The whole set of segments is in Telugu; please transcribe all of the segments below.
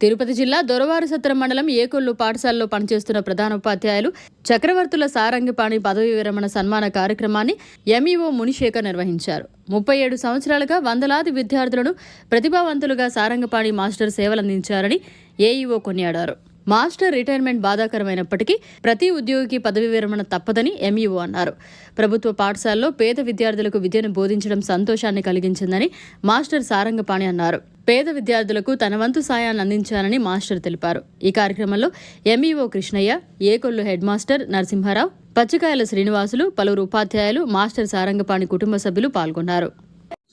తిరుపతి జిల్లా దొరవారు సత్రం మండలం ఏకొల్లు పాఠశాలలో పనిచేస్తున్న ప్రధానోపాధ్యాయులు చక్రవర్తుల సారంగిపాణి పదవి విరమణ సన్మాన కార్యక్రమాన్ని ఎంఈఓ మునిశేఖర్ నిర్వహించారు. ముప్పై ఏడు సంవత్సరాలుగా వందలాది విద్యార్థులను ప్రతిభావంతులుగా సారంగపాణి మాస్టర్ సేవలందించారని ఏఈఓ కొనియాడారు. మాస్టర్ రిటైర్మెంట్ బాధాకరమైనప్పటికీ ప్రతి ఉద్యోగికి పదవి విరమణ తప్పదని ఎంఈఓ అన్నారు. ప్రభుత్వ పాఠశాలలో పేద విద్యార్థులకు విద్యను బోధించడం సంతోషాన్ని కలిగించిందని మాస్టర్ సారంగపాణి అన్నారు. పేద విద్యార్థులకు తన వంతు సాయాన్ని అందించాలని మాస్టర్ తెలిపారు. ఈ కార్యక్రమంలో MEO Krishnaiah Ekollu head master Narasimharao Pachikayala Srinivasulu పలువురు ఉపాధ్యాయులు మాస్టర్ సారంగపాణి కుటుంబ సభ్యులు పాల్గొన్నారు.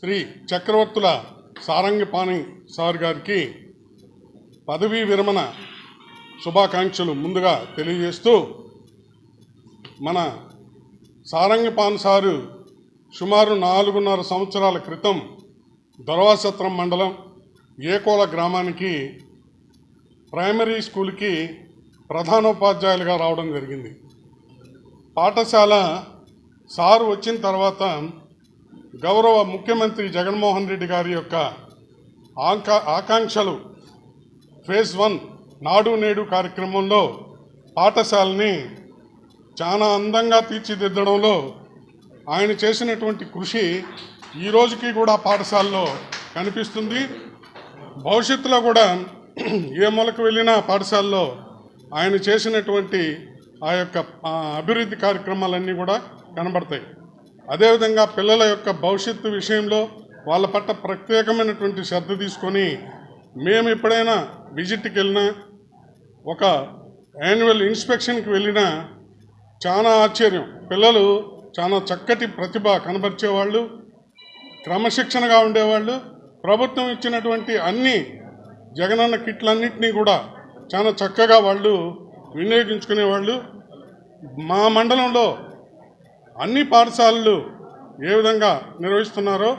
శ్రీ చక్రవర్తుల సారంగపాణి సార్ గారికి పదవీ విరమణ శుభాకాంక్షలు ముందుగా తెలియజేస్తూ మన సారంగపాన్ సారు సుమారు నాలుగున్నర సంవత్సరాల క్రితం దొరవాసత్రం మండలం ఏకోల గ్రామానికి ప్రైమరీ స్కూల్కి ప్రధానోపాధ్యాయులుగా రావడం జరిగింది. పాఠశాల సారు వచ్చిన తర్వాత గౌరవ ముఖ్యమంత్రి జగన్మోహన్ రెడ్డి గారి యొక్క ఆంకా ఆకాంక్షలు ఫేజ్ వన్ నాడు నేడు కార్యక్రమంలో పాఠశాలని చాలా అందంగా తీర్చిదిద్దడంలో ఆయన చేసినటువంటి కృషి ఈ రోజుకి కూడా పాఠశాలలో కనిపిస్తుంది. భవిష్యత్తులో కూడా ఏ మూలకు వెళ్ళినా పాఠశాలలో ఆయన చేసినటువంటి ఆ యొక్క అభివృద్ధి కార్యక్రమాలన్నీ కూడా కనబడతాయి. అదేవిధంగా పిల్లల యొక్క భవిష్యత్తు విషయంలో వాళ్ళ పట్ల ప్రత్యేకమైనటువంటి శ్రద్ధ తీసుకొని మేము ఎప్పుడైనా విజిట్కి వెళ్ళినా ఒక యాన్యువల్ ఇన్స్పెక్షన్కి వెళ్ళిన చాలా ఆశ్చర్యం. పిల్లలు చాలా చక్కటి ప్రతిభ కనబరిచేవాళ్ళు క్రమశిక్షణగా ఉండేవాళ్ళు. ప్రభుత్వం ఇచ్చినటువంటి అన్ని జగనన్న కిట్లన్నింటినీ కూడా చాలా చక్కగా వాళ్ళు వినియోగించుకునేవాళ్ళు. మా మండలంలో అన్ని పాఠశాలలు ఏ విధంగా నిర్వహిస్తున్నారో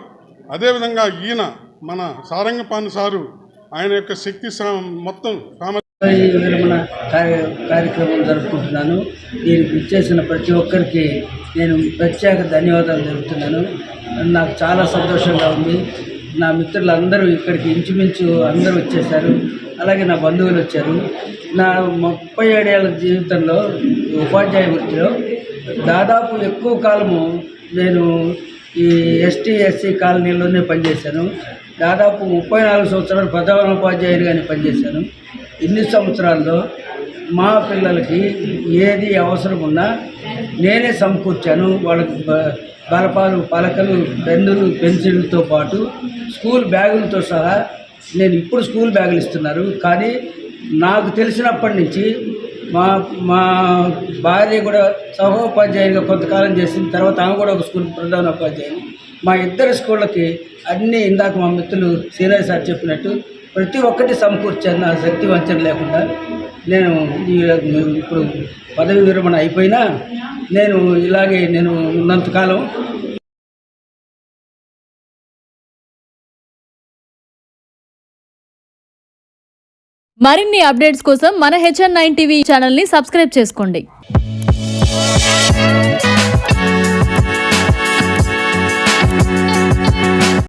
అదేవిధంగా ఈయన మన సారంగపాని సారు ఆయన యొక్క శక్తి మొత్తం సామ విరమణ కార్య కార్యక్రమం జరుపుకుంటున్నాను. దీనికి ఇచ్చేసిన ప్రతి ఒక్కరికి నేను ప్రత్యేక ధన్యవాదాలు తెలుపుతున్నాను. నాకు చాలా సంతోషంగా ఉంది. నా మిత్రులందరూ ఇక్కడికి ఇంచుమించు అందరూ వచ్చేసారు అలాగే నా బంధువులు వచ్చారు. నా ముప్పై ఏడేళ్ళ జీవితంలో ఉపాధ్యాయ వృత్తిలో దాదాపు ఎక్కువ కాలము నేను ఈ ఎస్టీ ఎస్సీ కాలనీలోనే పనిచేశాను. దాదాపు ముప్పై నాలుగు సంవత్సరాలు ప్రధానోపాధ్యాయుడిగానే పనిచేశాను. ఇన్ని సంవత్సరాల్లో మా పిల్లలకి ఏది అవసరం ఉన్నా నేనే సమకూర్చాను. వాళ్ళకి బ- బలపాలు పలకలు పెన్నులు పెన్సిళ్ళతో పాటు స్కూల్ బ్యాగులతో సహా నేను ఇప్పుడు స్కూల్ బ్యాగులు ఇస్తున్నారు. కానీ నాకు తెలిసినప్పటి నుంచి మా మా భార్య కూడా సహోపాధ్యాయునిగా కొంతకాలం చేసిన తర్వాత ఆమె కూడా ఒక స్కూల్ ప్రధాన ఉపాధ్యాయుని మా ఇద్దరు స్కూళ్ళకి అన్నీ ఇందాక మా మిత్రులు సీనియర్ సార్ చెప్పినట్టు ప్రతి ఒక్కటి సమకూర్చాను నా శక్తి వంచన లేకుండా నేను ఇప్పుడు పదవి విరమణ అయిపోయినా నేను ఇలాగే నేను ఉన్నంతకాలం మరిన్ని అప్డేట్స్ కోసం మన హెచ్ఎన్ నైన్ టీవీ ఛానల్ని సబ్స్క్రైబ్ చేసుకోండి.